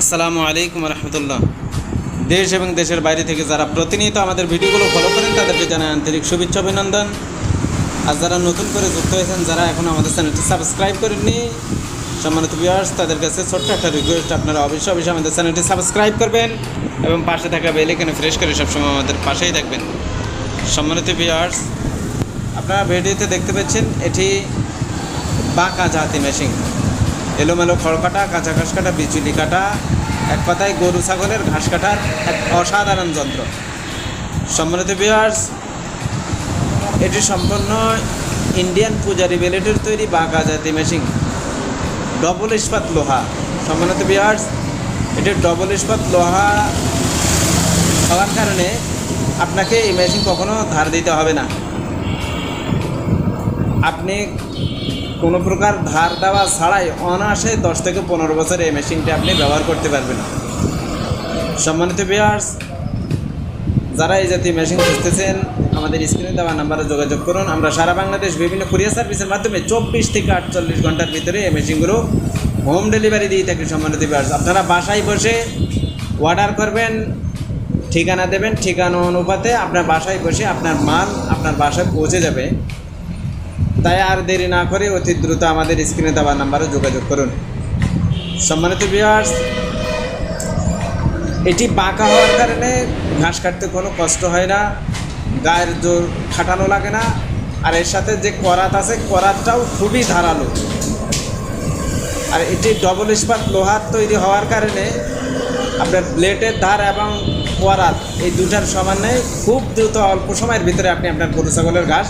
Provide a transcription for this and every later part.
আসসালামু আলাইকুম রহমতুল্লাহ। দেশ এবং দেশের বাইরে থেকে যারা প্রতিনিয়ত আমাদের ভিডিওগুলো ফলো করেন, তাদেরকে জানাই আন্তরিক শুভেচ্ছা, অভিনন্দন। আর যারা নতুন করে যুক্ত হয়েছেন, যারা এখন আমাদের চ্যানেলটি সাবস্ক্রাইব করেননি, সম্মানিত ভিউয়ার্স তাদের কাছে ছোট্ট একটা রিকোয়েস্ট আপনারা অবশ্যই অবশ্যই আমাদের চ্যানেলটি সাবস্ক্রাইব করবেন এবং পাশে থাকা বেল এখানে ফ্রেশ করে সবসময় আমাদের পাশেই থাকবেন। সম্মানিত ভিউয়ার্স আপনারা ভিডিওতে দেখতে পাচ্ছেন, এটি বাঁকা জাতি মেশিন এলোমেলো খড় কাটা, কাঁচা ঘাস কাটা, বিচুলি কাটা, এক কথায় গরু, ছাগলের ঘাস কাটার এক অসাধারণ যন্ত্র। সম্মানিত বিয়ার্স এটি সম্পূর্ণ ইন্ডিয়ান পূজারি বেলেটের তৈরি বাঁকা জাতি মেশিন ডবল ইস্পাত লোহা। সম্মানিত বিয়ার্স এটি ডবল ইস্পাত লোহা হওয়ার কারণে আপনাকে এই মেশিন কখনো ধার দিতে হবে না। আপনি কোনো প্রকার ধার দেওয়া ছাড়াই অনায়াসে দশ থেকে পনেরো বছর এই মেশিনটি আপনি ব্যবহার করতে পারবেন। সম্মানিত বিয়ার্স যারা এই জাতীয় মেশিন খুঁজতেছেন, আমাদের স্ক্রিনে দেওয়া নাম্বারে যোগাযোগ করুন। আমরা সারা বাংলাদেশ বিভিন্ন কুরিয়ার সার্ভিসের মাধ্যমে চব্বিশ থেকে আটচল্লিশ ঘণ্টার ভিতরে এই মেশিনগুলো হোম ডেলিভারি দিয়ে থাকি সম্মানিত বিয়ার্স আপনারা বাসায় বসে অর্ডার করবেন, ঠিকানা দেবেন, ঠিকানা অনুপাতে আপনার বাসায় বসে আপনার মাল আপনার বাসায় পৌঁছে যাবে। তাই আর দেরি না করে অতি দ্রুত আমাদের স্ক্রিনে দেওয়া নাম্বারে যোগাযোগ করুন। সম্মানিত ভিউয়ার্স এটি বাঁকা হওয়ার কারণে ঘাস কাটতে কোনো কষ্ট হয় না, গায়ের জোর খাটানো লাগে না, আর এর সাথে যে করাত আছে, করাতটাও খুবই ধারালো। আর এটি ডবল ইস্পাত লোহার তৈরি হওয়ার কারণে আপনার ব্লেডের ধার এবং করাত এই দুটার সমানে খুব দ্রুত অল্প সময়ের ভিতরে আপনি আপনার গরু, ছাগলের ঘাস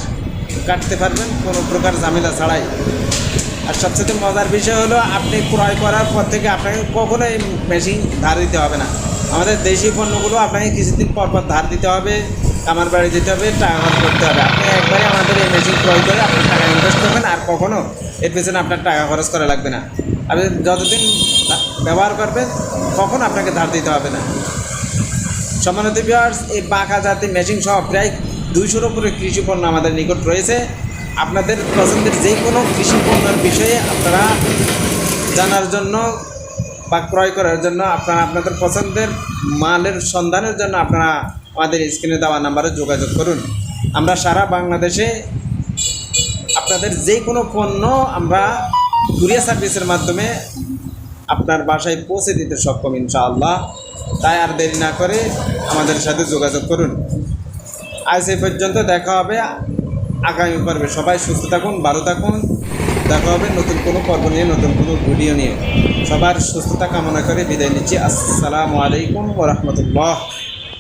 কাটতে পারবেন, কোনো প্রকার ঝামেলা ছাড়াই। আর সবচেয়ে মজার বিষয় হলো, আপনি ক্রয় করার পর থেকে আপনাকে কখনোই মেশিন ধার দিতে হবে না। আমাদের দেশি পণ্যগুলো আপনাকে কিছুদিন পর পর ধার দিতে হবে, আমার বাড়ি দিতে হবে, টাকা খরচ করতে হবে। আপনি একবারে আমাদের এই মেশিন ক্রয় করে আপনি টাকা ইনভেস্ট করবেন, আর কখনো এর পেছনে আপনার টাকা খরচ করা লাগবে না। আপনি যতদিন ব্যবহার করবেন, কখনো আপনাকে ধার দিতে হবে না। সম্মানিত বিয়ার্স এই বাঁকা জাতি মেশিন সহ প্রায় দুইশোর উপরে কৃষি পণ্য আমাদের নিকট রয়েছে। আপনাদের পছন্দের যে কোনো কৃষি পণ্যের বিষয়ে আপনারা জানার জন্য বা ক্রয় করার জন্য আপনারা আপনাদের পছন্দের মালের সন্ধানের জন্য আপনারা আমাদের স্ক্রিনে দেওয়া নাম্বারে যোগাযোগ করুন। আমরা সারা বাংলাদেশে আপনাদের যে কোনো পণ্য আমরা কুরিয়ার সার্ভিসের মাধ্যমে আপনার বাসায় পৌঁছে দিতে সক্ষম ইনশাআল্লাহ। তাই আর দেরি না করে আমাদের সাথে যোগাযোগ করুন। আজ এই পর্যন্ত দেখা হবে। আগামী পর্বে সবাই সুস্থ থাকুন, ভালো থাকুন। দেখা হবে নতুন কোনো পর্ব নিয়ে, নতুন কোনো ভিডিও নিয়ে। সবার সুস্থতা কামনা করে বিদায় নিচ্ছি। আসসালামু আলাইকুম ওরহমতুল্লাহ